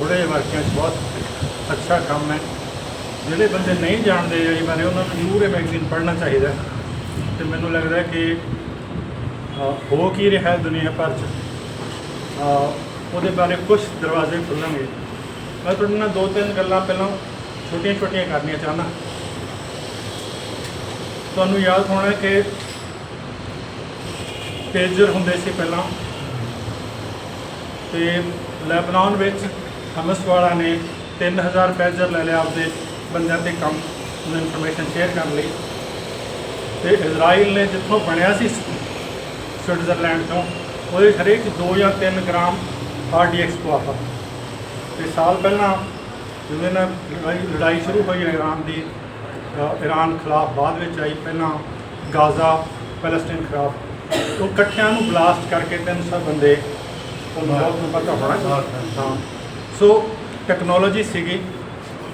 ਥੋੜ੍ਹੇ ਜਿਹੇ ਵਾਕਿਆਂ 'ਚ ਬਹੁਤ ਅੱਛਾ ਕੰਮ ਹੈ। ਜਿਹੜੇ ਬੰਦੇ ਨਹੀਂ ਜਾਣਦੇ ਇਹ ਬਾਰੇ, ਉਹਨਾਂ ਨੂੰ ਜ਼ਰੂਰ ਇਹ ਮੈਗਜ਼ੀਨ ਪੜ੍ਹਨਾ ਚਾਹੀਦਾ। ਹੈ। ਤੇ ਮੈਨੂੰ ਲੱਗਦਾ ਕਿ ਹੋ ਕੀ ਰਿਹਾ ਦੁਨੀਆ ਭਰ 'ਚ? ਉਹਦੇ ਬਾਰੇ ਕੁਝ ਦਰਵਾਜ਼ੇ ਖੁੱਲਣਗੇ ਮੈਂ ਤੁਹਾਡੇ ਨਾਲ ਦੋ ਤਿੰਨ ਗੱਲਾਂ ਪਹਿਲਾਂ ਛੋਟੀਆਂ ਛੋਟੀਆਂ ਕਰਨੀਆਂ ਚਾਹੁੰਦਾ। ਤੁਹਾਨੂੰ ਯਾਦ ਹੋਣਾ ਕਿ ਪੇਜਰ ਹੁੰਦੇ ਸੀ ਪਹਿਲਾਂ। ਤੇ ਲੈਬਨਾਨ ਵਿੱਚ ਹਮਸ ਵਾਲਾ ਨੇ 3000 ਪੇਜਰ ਲੈ ਲਿਆ ਆਪਦੇ ਬੰਦਿਆਂ ਤੇ ਕੰਮ ਨੂੰ ਇਨਫੋਰਮੇਸ਼ਨ ਸ਼ੇਅਰ ਕਰਨ ਲਈ। ਤੇ ਇਜ਼ਰਾਈਲ ਨੇ ਜਿੱਥੋਂ ਬਣਿਆ ਸੀ ਸਵਿਟਜ਼ਰਲੈਂਡ ਤੋਂ ਉਹਦੇ ਹਰੇਕ 2 ਜਾਂ 3 ਗ੍ਰਾਮ ਆਰਡੀਐਕਸ ਪਵਾਤਾ ਤੇ ਸਾਲ ਪਹਿਲਾਂ ਜਦੋਂ ਇਹਨਾਂ ਲੜਾਈ ਸ਼ੁਰੂ ਹੋਈ ਇਰਾਨ ਦੀ ਅ, ਇਰਾਨ ਖਿਲਾਫ ਬਾਅਦ ਵਿੱਚ ਆਈ ਪਹਿਲਾਂ ਗਾਜ਼ਾ ਪੈਲਸਟੀਨ ਖਿਲਾਫ। ਉਹ ਇਕੱਠਿਆਂ ਨੂੰ ਬਲਾਸਟ ਕਰਕੇ 300 ਬੰਦੇ ਤੁਹਾਨੂੰ ਬਹੁਤ ਪਤਾ ਹੋਣਾ। ਹਾਂ। ਸੋ ਟੈਕਨੋਲੋਜੀ ਸੀਗੀ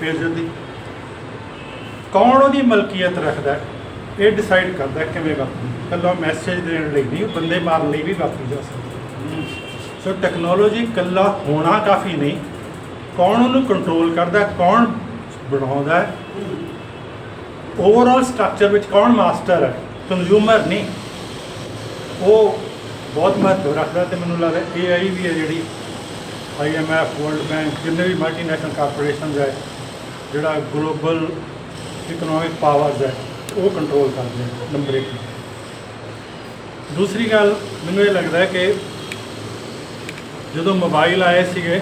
ਪੇਜਰ ਦੀ। ਕੌਣ ਉਹਦੀ ਮਲਕੀਅਤ ਰੱਖਦਾ ਇਹ ਡਿਸਾਈਡ ਕਰਦਾ ਕਿਵੇਂ ਵਰਤਣੀ ਕੱਲਾ ਮੈਸੇਜ ਦੇਣ ਲਈ ਨਹੀਂ ਬੰਦੇ ਮਾਰਨ ਲਈ ਵੀ ਵਰਤੀ ਜਾ ਸਕਦੀ ਸੋ ਟੈਕਨੋਲੋਜੀ ਕੱਲਾ ਹੋਣਾ ਕਾਫੀ ਨਹੀਂ। ਕੌਣ ਉਹਨੂੰ ਕੰਟਰੋਲ ਕਰਦਾ ਕੌਣ ਬਣਾਉਂਦਾ ਹੈ? ਓਵਰਆਲ ਸਟਰਕਚਰ ਵਿੱਚ ਕੌਣ ਮਾਸਟਰ ਹੈ? ਕੰਜ਼ਿਊਮਰ ਨਹੀਂ। ਉਹ ਬਹੁਤ ਮਹੱਤਵ ਰੱਖਦਾ ਤੇ ਮੈਨੂੰ ਲੱਗਦਾ AI ਵੀ ਹੈ ਜਿਹੜੀ IMF ਵਰਲਡ ਬੈਂਕ ਜਿੰਨੇ ਵੀ ਮਲਟੀਨੈਸ਼ਨਲ ਕਾਰਪੋਰੇਸ਼ਨਸ ਹੈ, ਜਿਹੜਾ ਗਲੋਬਲ ਇਕਨੋਮਿਕ ਪਾਵਰਸ ਹੈ, ਉਹ ਕੰਟਰੋਲ ਕਰਦੇ ਨੇ ਨੰਬਰ 1 ਦੂਸਰੀ ਗੱਲ, ਮੈਨੂੰ ਇਹ ਲੱਗਦਾ ਹੈ ਕਿ ਜਦੋਂ ਮੋਬਾਈਲ ਆਏ ਸੀਗੇ,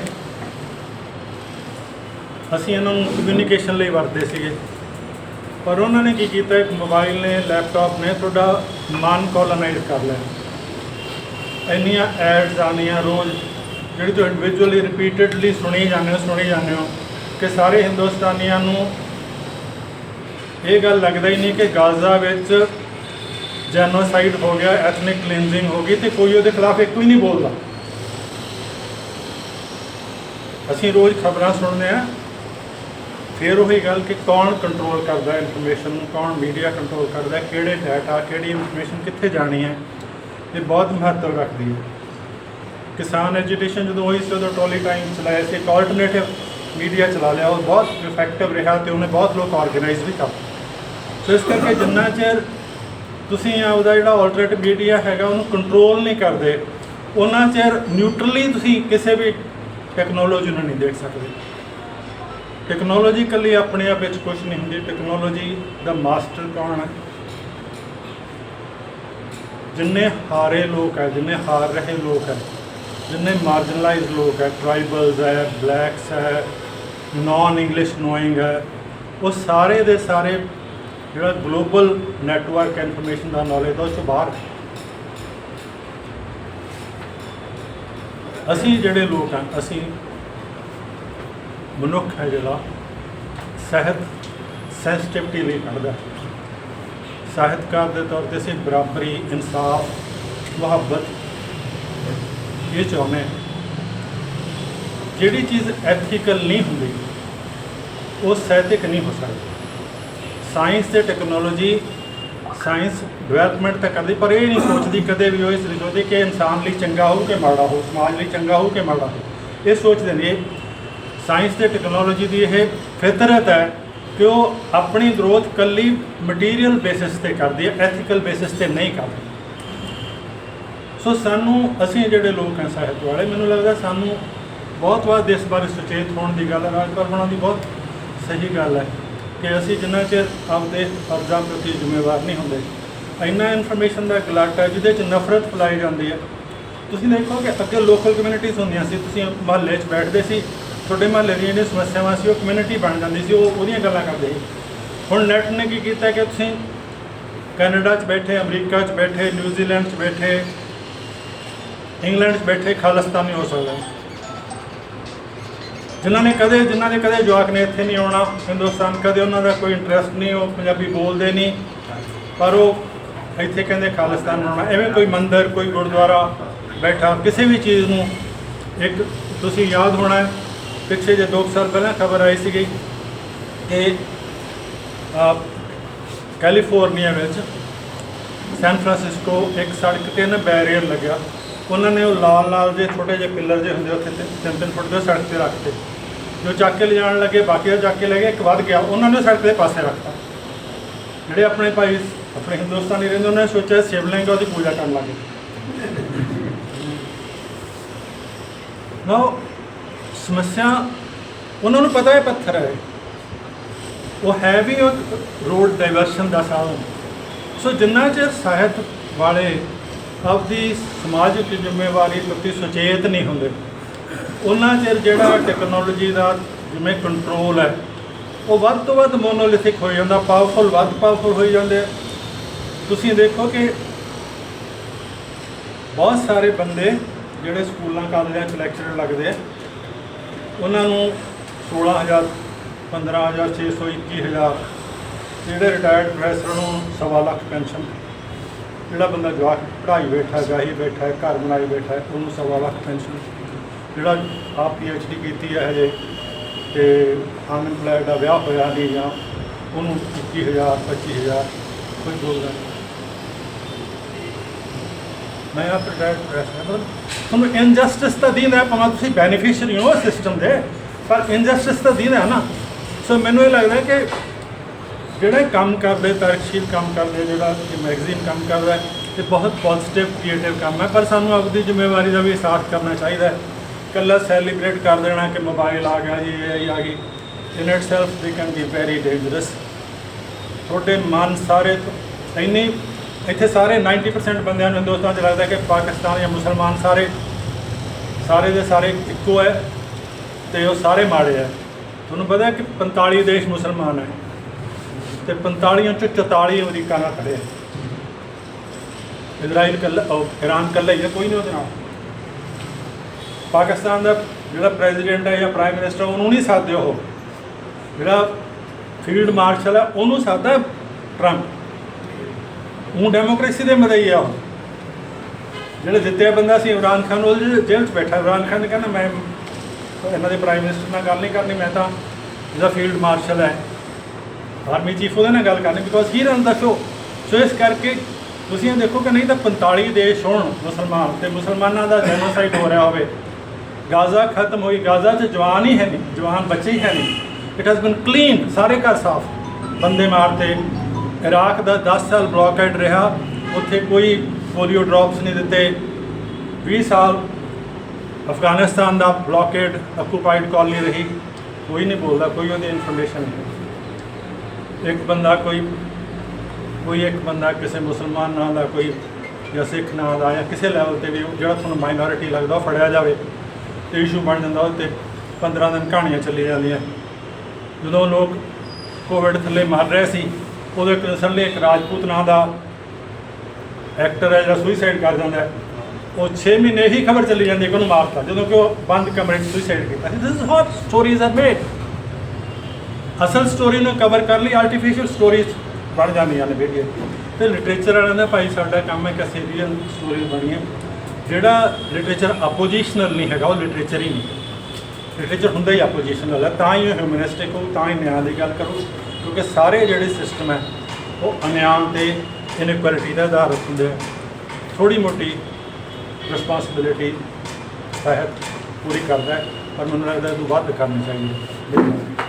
ਅਸੀਂ ਇਹਨਾਂ ਨੂੰ ਕਮਿਊਨੀਕੇਸ਼ਨ ਲਈ ਵਰਤਦੇ ਸੀਗੇ। ਪਰ ਉਹਨਾਂ ਨੇ ਕੀ ਕੀਤਾ, ਇੱਕ ਮੋਬਾਈਲ ਨੇ ਲੈਪਟਾਪ ਨੇ, ਤੁਹਾਡਾ ਮਨ ਕੋਲੋਨਾਈਜ਼ ਕਰ ਲਿਆ। ਇੰਨੀਆਂ ਐਡਸ ਆਉਂਦੀਆਂ ਰੋਜ਼ ਜਿਹੜੀ ਤੁਸੀਂ ਇੰਡੀਵਿਜੂਅਲੀ ਰਿਪੀਟਡਲੀ ਸੁਣੀ ਜਾਂਦੇ ਹੋ, ਸੁਣੀ ਜਾਂਦੇ ਹੋ ਕਿ ਸਾਰੇ ਹਿੰਦੁਸਤਾਨੀਆਂ ਨੂੰ ਇਹ ਗੱਲ ਲੱਗਦਾ ਹੀ ਨਹੀਂ ਕਿ ਗਾਜ਼ਾ ਵਿੱਚ ਜੈਨੋਸਾਈਡ ਹੋ ਗਿਆ ਐਥਨਿਕ ਕਲੀਨਜ਼ਿੰਗ ਹੋ ਗਈ ਤੇ ਕੋਈ ਉਹਦੇ ਖਿਲਾਫ ਇੱਕ ਵੀ ਨਹੀਂ ਬੋਲਦਾ। ਅਸੀਂ ਰੋਜ਼ ਖਬਰਾਂ ਸੁਣਦੇ ਆ ਫਿਰ ਉਹੀ ਗੱਲ ਕਿ ਕੌਣ ਕੰਟਰੋਲ ਕਰਦਾ ਇਨਫੋਰਮੇਸ਼ਨ ਨੂੰ, ਕੌਣ ਮੀਡੀਆ ਕੰਟਰੋਲ ਕਰਦਾ, ਕਿਹੜੇ ਡਾਟਾ ਕਿਹੜੀ ਇਨਫੋਰਮੇਸ਼ਨ ਕਿੱਥੇ ਜਾਣੀ ਹੈ, ਇਹ ਬਹੁਤ ਮਹੱਤਵ ਰੱਖਦੀ ਹੈ। ਕਿਸਾਨ ਐਜੂਕੇਸ਼ਨ ਜਦੋਂ ਹੋਈ ਸੀ, ਉਦੋਂ ਟੋਲੀ ਟਾਈਮ ਚਲਾਇਆ ਸੀ, ਇੱਕ ਆਲਟਰਨੇਟਿਵ ਮੀਡੀਆ ਚਲਾ ਲਿਆ। ਉਹ ਬਹੁਤ ਇਫੈਕਟਿਵ ਰਿਹਾ ਤੇ ਉਹਨੇ ਬਹੁਤ ਲੋਕ ਆਰਗੇਨਾਈਜ਼ ਵੀ ਕਰ ਸੋ ਇਸ ਕਰਕੇ ਜਿੰਨਾ ਚਿਰ ਤੁਸੀਂ ਆਪਦਾ ਜਿਹੜਾ ਆਲਟਰਨੇਟਿਵ ਮੀਡੀਆ ਹੈਗਾ, ਉਹਨੂੰ ਕੰਟਰੋਲ ਨਹੀਂ ਕਰਦੇ, ਉਹਨਾਂ ਚਿਰ ਨਿਊਟਰਲੀ ਤੁਸੀਂ ਕਿਸੇ ਵੀ ਟੈਕਨੋਲੋਜੀ ਨੂੰ ਨਹੀਂ ਦੇਖ ਸਕਦੇ। ਟੈਕਨੋਲੋਜੀ ਇਕੱਲੀ ਆਪਣੇ ਆਪ ਵਿੱਚ ਕੁਝ ਨਹੀਂ ਹੁੰਦੀ। ਟੈਕਨੋਲੋਜੀ ਦਾ ਮਾਸਟਰ ਕੌਣ ਹੈ? ਜਿੰਨੇ ਹਾਰੇ ਲੋਕ ਹੈ, ਜਿੰਨੇ ਹਾਰ ਰਹੇ ਲੋਕ ਹੈ ਜਿੰਨੇ ਮਾਰਜਨਲਾਈਜ਼ਡ ਲੋਕ ਹੈ ਟ੍ਰਾਈਬਲਸ ਹੈ ਬਲੈਕਸ ਹੈ ਨਾਨ ਇੰਗਲਿਸ਼ ਨੋਇੰਗ ਹੈ, ਉਹ ਸਾਰੇ ਦੇ ਸਾਰੇ ਜਿਹੜਾ ਗਲੋਬਲ ਨੈਟਵਰਕ ਇਨਫੋਰਮੇਸ਼ਨ ਦਾ ਨੌਲੇਜ ਦਾ ਉਸ ਤੋਂ ਬਾਹਰ ਅਸੀਂ ਜਿਹੜੇ ਲੋਕ ਹਾਂ, ਅਸੀਂ ਮਨੁੱਖ ਹੈ ਜਿਹੜਾ ਸਹਿਤ ਸੈਂਸਿਟਿਵਿਟੀ ਲਈ ਪੜ੍ਹਦਾ ਸਾਹਿਤਕਾਰ ਦੇ ਤੌਰ ਤੇ ਅਸੀਂ ਬਰਾਬਰੀ, ਇਨਸਾਫ, ਮੁਹੱਬਤ ਇਹ ਚਾਹੁੰਦੇ ਜਿਹੜੀ ਚੀਜ਼ ਐਥੀਕਲ ਨਹੀਂ ਹੁੰਦੀ, ਉਹ ਸਾਹਿਤਿਕ ਨਹੀਂ ਹੋ ਸਕਦੀ। ਸਾਇੰਸ ਤੇ ਟੈਕਨੋਲੋਜੀ ਸਾਇੰਸ ਡਿਵੈਲਪਮੈਂਟ ਤਾਂ ਕਰਦੀ, ਪਰ ਇਹ ਨਹੀਂ ਸੋਚਦੀ ਕਦੇ ਵੀ ਉਹ ਇਸ ਲਈ ਸੋਚਦੀ ਕਿ ਇਨਸਾਨ ਲਈ ਚੰਗਾ ਹੋਊ ਕਿ ਮਾੜਾ ਹੋਊ, ਸਮਾਜ ਲਈ ਚੰਗਾ ਹੋਊ ਕਿ ਮਾੜਾ ਹੋਊ। ਇਹ ਸੋਚਦੇ ਨੇ ਸਾਇੰਸ ਤੇ ਟੈਕਨੋਲੋਜੀ ਦੀ ਇਹ ਫਿਤਰਤ ਹੈ ਕਿ ਉਹ ਆਪਣੀ ਗਰੋਥ ਕੱਲੀ ਮਟੀਰੀਅਲ ਬੇਸਿਸ ਤੇ ਕਰਦੀ ਹੈ ਐਥੀਕਲ ਬੇਸਿਸ ਤੇ ਨਹੀਂ ਕਰਦੀ। ਸੋ ਸਾਨੂੰ, ਅਸੀਂ ਜਿਹੜੇ ਲੋਕ ਹਾਂ ਸਾਹਿਤ ਵਾਲੇ, ਮੈਨੂੰ ਲੱਗਦਾ ਸਾਨੂੰ ਬਹੁਤ ਵਾਰ ਦੇਸ਼ ਬਾਰੇ ਸੁਚੇਤ ਹੋਣ ਦੀ ਗੱਲ ਹੈ ਰਾਜਪਾਲ ਹੋਣਾ ਦੀ ਬਹੁਤ ਸਹੀ ਗੱਲ ਹੈ ਕਿ ਅਸੀਂ ਜਿੰਨਾ ਚਿਰ ਆਪਦੇ ਫਰਜ਼ਾਂ ਪ੍ਰਤੀ ਜ਼ਿੰਮੇਵਾਰ ਨਹੀਂ ਹੁੰਦੇ, ਇੰਨਾ ਇਨਫੋਰਮੇਸ਼ਨ ਦਾ ਗਲਾਟ ਹੈ ਜਿਹਦੇ ਚ ਨਫ਼ਰਤ ਫੈਲਾਈ ਜਾਂਦੀ ਹੈ ਤੁਸੀਂ ਦੇਖੋ ਕਿ ਅੱਗੇ ਲੋਕਲ ਕਮਿਊਨਿਟੀਜ਼ ਹੁੰਦੀਆਂ ਸੀ, ਤੁਸੀਂ ਮਹੱਲੇ 'ਚ ਬੈਠਦੇ ਸੀ, ਤੁਹਾਡੇ ਮਹੱਲੇ ਦੀਆਂ ਜਿਹੜੀਆਂ ਸਮੱਸਿਆਵਾਂ ਸੀ, ਉਹ ਕਮਿਊਨਿਟੀ ਬਣ ਜਾਂਦੀ ਸੀ, ਉਹ ਉਹਦੀਆਂ ਗੱਲਾਂ ਕਰਦੇ ਸੀ। ਹੁਣ ਨੈਟ ਨੇ ਕੀ ਕੀਤਾ ਕਿ ਤੁਸੀਂ ਕੈਨੇਡਾ 'ਚ ਬੈਠੇ, ਅਮਰੀਕਾ 'ਚ ਬੈਠੇ, ਨਿਊਜ਼ੀਲੈਂਡ 'ਚ ਬੈਠੇ ਇੰਗਲੈਂਡ 'ਚ ਬੈਠੇ ਖਾਲਿਸਤਾਨੀ ਹੋ ਸਕਦਾ ਜਿਨ੍ਹਾਂ ਨੇ ਕਦੇ ਜਿਨ੍ਹਾਂ ਦੇ ਕਦੇ ਜਵਾਕ ਨੇ ਇੱਥੇ ਨਹੀਂ ਆਉਣਾ ਹਿੰਦੁਸਤਾਨ ਕਦੇ ਉਹਨਾਂ ਦਾ ਕੋਈ ਇੰਟਰਸਟ ਨਹੀਂ ਉਹ ਪੰਜਾਬੀ ਬੋਲਦੇ ਨਹੀਂ ਪਰ ਉਹ ਇੱਥੇ ਕਹਿੰਦੇ ਖਾਲਿਸਤਾਨ ਬਣਾਉਣਾ ਐਵੇਂ ਕੋਈ ਮੰਦਿਰ ਕੋਈ ਗੁਰਦੁਆਰਾ ਬੈਠਾ ਕਿਸੇ ਵੀ ਚੀਜ਼ ਨੂੰ ਇੱਕ ਤੁਸੀਂ ਯਾਦ ਹੋਣਾ ਹੈ, ਪਿੱਛੇ ਜੇ 2 ਸਾਲ ਪਹਿਲਾਂ ਖਬਰ ਆਈ ਸੀਗੀ ਕਿ ਕੈਲੀਫੋਰਨੀਆ ਵਿੱਚ ਸੈਨ ਫਰਾਂਸਿਸਕੋ ਇੱਕ ਸੜਕ ਤੇ ਨਾ ਬੈਰੀਅਰ ਲੱਗਿਆ। ਉਹਨਾਂ ਨੇ ਉਹ ਲਾਲ ਲਾਲ ਜੇ ਛੋਟੇ ਜਿਹੇ ਪਿੱਲਰ ਜੇ ਹੁੰਦੇ ਉੱਥੇ ਤਿੰਨ ਤਿੰਨ ਫੁੱਟ ਦੇ ਸੜਕ ਤੇ ਰੱਖਤੇ ਜੋ ਚੱਕ ਕੇ ਲਿਜਾਣ ਲੱਗੇ, ਬਾਕੀ ਉਹ ਚੱਕ ਕੇ ਲੈ ਗਏ, ਇੱਕ ਵੱਧ ਗਿਆ, ਉਹਨਾਂ ਨੇ ਸੜਕ ਦੇ ਪਾਸੇ ਰੱਖਤਾ। ਜਿਹੜੇ ਆਪਣੇ ਭਾਈ ਆਪਣੇ ਹਿੰਦੁਸਤਾਨੀ ਰਹਿੰਦੇ, ਉਹਨਾਂ ਨੇ ਸੋਚਿਆ ਸ਼ਿਵਲਿੰਗ ਉਹਦੀ ਪੂਜਾ ਕਰਨ ਲੱਗੇ ਨਾ ਸਮੱਸਿਆ, ਉਹਨਾਂ ਨੂੰ ਪਤਾ ਹੈ ਪੱਥਰ ਹੈ। ਉਹ ਹੈ ਵੀ ਉਹ ਰੋਡ ਡਾਇਵਰਸ਼ਨ ਦਾ ਸਾਧਨ। ਸੋ ਜਿੰਨਾ ਚਿਰ ਸਾਹਿਤ ਵਾਲੇ ਆਪਦੀ ਸਮਾਜਿਕ ਜ਼ਿੰਮੇਵਾਰੀ ਪ੍ਰਤੀ ਸੁਚੇਤ ਨਹੀਂ ਹੁੰਦੇ। ਉਹਨਾਂ ਚਿਰ ਜਿਹੜਾ ਟੈਕਨੋਲੋਜੀ ਦਾ ਜਿਵੇਂ ਕੰਟਰੋਲ ਹੈ, ਉਹ ਵੱਧ ਤੋਂ ਵੱਧ ਮੋਨੋਲਿਥਿਕ ਹੋ ਜਾਂਦਾ ਪਾਵਰਫੁਲ ਵੱਧ ਪਾਵਰਫੁਲ ਹੋਈ ਜਾਂਦੇ ਤੁਸੀਂ ਦੇਖੋ ਕਿ ਬਹੁਤ ਸਾਰੇ ਬੰਦੇ ਜਿਹੜੇ ਸਕੂਲਾਂ, ਕਾਲਜਾਂ 'ਚ ਲੈਕਚਰ ਲੱਗਦੇ ਆ, ਉਹਨਾਂ ਨੂੰ 16000 15000 600 21000 ਜਿਹੜੇ ਰਿਟਾਇਰਡ ਪ੍ਰੋਫੈਸਰ ਨੂੰ ਸਵਾ ਲੱਖ ਪੈਨਸ਼ਨ ਜਿਹੜਾ ਬੰਦਾ ਜਵਾਕ ਪੜ੍ਹਾਈ ਬੈਠਾ ਗਾਹੀ ਬੈਠਾ ਹੈ ਘਰ ਬਣਾਈ ਬੈਠਾ, ਉਹਨੂੰ ਸਵਾ ਲੱਖ ਪੈਨਸ਼ਨ ਜਿਹੜਾ ਆਪ ਪੀ ਐਚ ਡੀ ਕੀਤੀ ਹੈ ਹਜੇ, ਤੇ ਅਨਇੰਪਲਾਇਡ ਦਾ ਵਿਆਹ ਹੋਇਆ ਨਹੀਂ ਜਾਂ ਉਹਨੂੰ 21000 25000 ਕੋਈ ਬੋਲਦਾ ਨਹੀਂ। ਮੈਂ ਆਪ ਰਿਟਾਇਰਡ ਪ੍ਰੋਫੈਸਰ ਤੁਹਾਨੂੰ ਇਨਜਸਟਿਸ ਤਾਂ ਦੀਨ ਹੈ, ਭਾਵੇਂ ਤੁਸੀਂ ਬੈਨੀਫੀਸ਼ੀਅਰੀ ਹੋ ਸਿਸਟਮ ਦੇ, ਪਰ ਇਨਜਸਟਿਸ ਤਾਂ ਦੀਨ ਹੈ ਨਾ। ਸੋ ਮੈਨੂੰ ਇਹ ਲੱਗਦਾ ਕਿ ਜਿਹੜੇ ਕੰਮ ਕਰਦੇ ਤਰਕਸ਼ੀਲ ਕੰਮ ਕਰਦੇ ਜਿਹੜਾ ਕਿ ਮੈਗਜ਼ੀਨ ਕੰਮ ਕਰਦਾ ਹੈ, ਇਹ ਬਹੁਤ ਪੋਜ਼ਿਟਿਵ ਕ੍ਰੀਏਟਿਵ ਕੰਮ ਹੈ। ਪਰ ਸਾਨੂੰ ਆਪਣੀ ਜ਼ਿੰਮੇਵਾਰੀ ਦਾ ਵੀ ਅਹਿਸਾਸ ਕਰਨਾ ਚਾਹੀਦਾ ਹੈ। ਕੱਲਾ ਸੈਲੀਬ੍ਰੇਟ ਕਰ ਦੇਣਾ ਕਿ ਮੋਬਾਈਲ ਆ ਗਿਆ ਜੀ ਇਹ ਆ ਗਈ in itself they can be very dangerous ਤੁਹਾਡੇ ਮਨ ਸਾਰੇ ਤੋਂ- ਇੰਨੇ ਇੱਥੇ ਸਾਰੇ 90% ਬੰਦਿਆਂ ਨੂੰ ਹਿੰਦੁਸਤਾਨ 'ਚ ਲੱਗਦਾ ਕਿ ਪਾਕਿਸਤਾਨ ਜਾਂ ਮੁਸਲਮਾਨ ਸਾਰੇ ਸਾਰੇ ਦੇ ਸਾਰੇ ਇੱਕੋ ਹੈ ਤੇ ਉਹ ਸਾਰੇ ਮਾੜੇ ਹੈ। ਤੁਹਾਨੂੰ ਪਤਾ ਕਿ 45 ਦੇਸ਼ ਮੁਸਲਮਾਨ ਹੈ। ਤੇ 45 ਚੋਂ 44 ਅਮਰੀਕਾ ਨਾਲ ਖੜੇ ਇਜ਼ਰਾਈਲ ਕੱਲਾ, ਉਹ ਇਰਾਨ ਕੱਲਾ ਹੀ ਹੈ ਕੋਈ ਨਹੀਂ ਉਹਦੇ ਨਾਲ। ਪਾਕਿਸਤਾਨ ਦਾ ਜਿਹੜਾ ਪ੍ਰੈਜ਼ੀਡੈਂਟ ਹੈ ਜਾਂ ਪ੍ਰਾਈਮ ਮਿਨਿਸਟਰ, ਉਹਨੂੰ ਨਹੀਂ ਸਾਧਦੇ ਉਹ। ਜਿਹੜਾ ਫੀਲਡ ਮਾਰਸ਼ਲ ਹੈ ਉਹਨੂੰ ਸਾਧਦਾ ਟਰੰਪ। ਉਹ ਡੈਮੋਕ੍ਰੇਸੀ ਦੇ ਮਦਈ ਆ ਉਹ। ਜਿਹੜਾ ਜਿੱਤਿਆ ਬੰਦਾ ਸੀ ਇਮਰਾਨ ਖਾਨ, ਉਹ ਜੇਲ੍ਹ 'ਚ ਬੈਠਾ। ਇਮਰਾਨ ਖਾਨ ਨੇ ਕਹਿੰਦਾ, ਮੈਂ, ਇਹਨਾਂ ਦੇ ਪ੍ਰਾਈਮ ਮਿਨਿਸਟਰ ਨਾਲ ਗੱਲ ਨਹੀਂ ਕਰਨੀ, ਮੈਂ ਤਾਂ ਜਿਹੜਾ ਫੀਲਡ ਮਾਰਸ਼ਲ ਹੈ। ਆਰਮੀ ਚੀਫ ਉਹਦੇ ਨਾਲ ਗੱਲ ਕਰਨੀ because he run the show so ਇਸ ਕਰਕੇ ਤੁਸੀਂ ਇਹ ਦੇਖੋ ਕਿ ਨਹੀਂ ਤਾਂ 45 ਦੇਸ਼ ਹੋਣ ਮੁਸਲਮਾਨ ਤੇ ਮੁਸਲਮਾਨਾਂ ਦਾ ਜੈਨੋਸਾਈਡ ਹੋ ਰਿਹਾ ਹੋਵੇ। ਗਾਜ਼ਾ ਖਤਮ ਹੋਈ, ਗਾਜ਼ਾ 'ਚ ਜਵਾਨ ਹੀ ਹੈ ਨਹੀਂ, ਜਵਾਨ ਬੱਚੇ ਹੀ ਹੈ ਨਹੀਂ। ਇਟ ਹੈਜ਼ ਬੀਨ ਕਲੀਨ ਸਾਰੇ ਘਰ ਸਾਫ਼। ਬੰਦੇ ਮਾਰਤੇ ਇਰਾਕ ਦਾ 10 ਸਾਲ ਬਲੌਕੇਡ ਰਿਹਾ, ਉੱਥੇ ਕੋਈ ਪੋਲੀਓ ਡ੍ਰੌਪਸ ਨਹੀਂ ਦਿੱਤੇ। 20 ਸਾਲ ਅਫਗਾਨਿਸਤਾਨ ਦਾ ਬਲੌਕੇਡ ਆਕੂਪਾਈਡ ਕਾਲਨੀ ਰਹੀ। ਕੋਈ ਨਹੀਂ ਬੋਲਦਾ, ਕੋਈ ਉਹਦੀ ਇਨਫੋਰਮੇਸ਼ਨ ਨਹੀਂ। ਇੱਕ ਬੰਦਾ ਕੋਈ ਕੋਈ ਇੱਕ ਬੰਦਾ ਕਿਸੇ ਮੁਸਲਮਾਨ ਨਾਂ ਦਾ ਕੋਈ ਜਾਂ ਸਿੱਖ ਨਾਂ ਦਾ ਜਾਂ ਕਿਸੇ ਲੈਵਲ ਤੇ ਵੀ ਉਹ ਜਿਹੜਾ ਤੁਹਾਨੂੰ ਮਾਈਨੋਰਿਟੀ ਲੱਗਦਾ, ਉਹ ਫੜਿਆ ਜਾਵੇ ਤੇ ਇਸ਼ੂ ਬਣ ਜਾਂਦਾ ਉਹ ਤੇ 15 ਦਿਨ ਕਹਾਣੀਆਂ ਚੱਲੀ ਜਾਂਦੀਆਂ। ਜਦੋਂ ਲੋਕ ਕੋਵਿਡ ਥੱਲੇ ਮਰ ਰਹੇ ਸੀ, ਉਦੋਂ ਇੱਕ ਰਿਸੈਂਟਲੀ ਇੱਕ ਰਾਜਪੂਤ ਨਾਂ ਦਾ ਐਕਟਰ ਹੈ ਜਿਹੜਾ ਸੁਈਸਾਈਡ ਕਰ ਜਾਂਦਾ ਉਹ 6 ਮਹੀਨੇ ਹੀ ਖਬਰ ਚੱਲੀ ਜਾਂਦੀ ਕਿ ਉਹਨੂੰ ਮਾਰਤਾ ਜਦੋਂ ਕਿ ਉਹ ਬੰਦ ਕਮਰੇ 'ਚ ਸੁਸਾਈਡ ਕੀਤਾ। ਸੀ this is how stories are made ਅਸਲ ਸਟੋਰੀ ਨੂੰ ਕਵਰ ਕਰ ਲਈ ਆਰਟੀਫੀਸ਼ੀਅਲ ਸਟੋਰੀਜ਼ ਬਣ ਜਾਂਦੀਆਂ ਨੇ ਵੀਡੀਓ ਤੇ ਲਿਟਰੇਚਰ ਵਾਲਿਆਂ ਦਾ ਭਾਈ, ਸਾਡਾ ਕੰਮ ਹੈ ਕਿ ਅਸੀਂ ਰੀਅਲ ਸਟੋਰੀ ਬਣੀਏ। ਜਿਹੜਾ ਲਿਟਰੇਚਰ ਆਪੋਜੀਸ਼ਨਲ ਨਹੀਂ ਹੈਗਾ, ਉਹ ਲਿਟਰੇਚਰ ਹੀ ਨਹੀਂ। ਲਿਟਰੇਚਰ ਹੁੰਦਾ ਹੀ ਆਪੋਜੀਸ਼ਨਲ ਹੈ। ਤਾਂ ਹੀ ਉਹ ਹਿਊਮਨਿਸਟਿਕ ਹੋ, ਤਾਂ ਹੀ ਨਿਆਂ ਦੀ ਗੱਲ ਕਰੂ। ਕਿਉਂਕਿ ਸਾਰੇ ਜਿਹੜੇ ਸਿਸਟਮ ਹੈ, ਉਹ ਅਨਿਆਂ ਤੇ ਇਨਕੁਐਲਿਟੀ ਦਾ ਆਧਾਰਿਤ ਹੁੰਦੇ ਆ। ਥੋੜੀ ਮੋਟੀ ਰਿਸਪਾਂਸਿਬਿਲਿਟੀ ਸਾਹਿਤ ਪੂਰੀ ਕਰਦਾ ਹੈ, ਪਰ ਮੈਨੂੰ ਲੱਗਦਾ ਇਹ ਤੋਂ ਵੱਧ ਕਰਨੀ ਚਾਹੀਦੀ ਹੈ।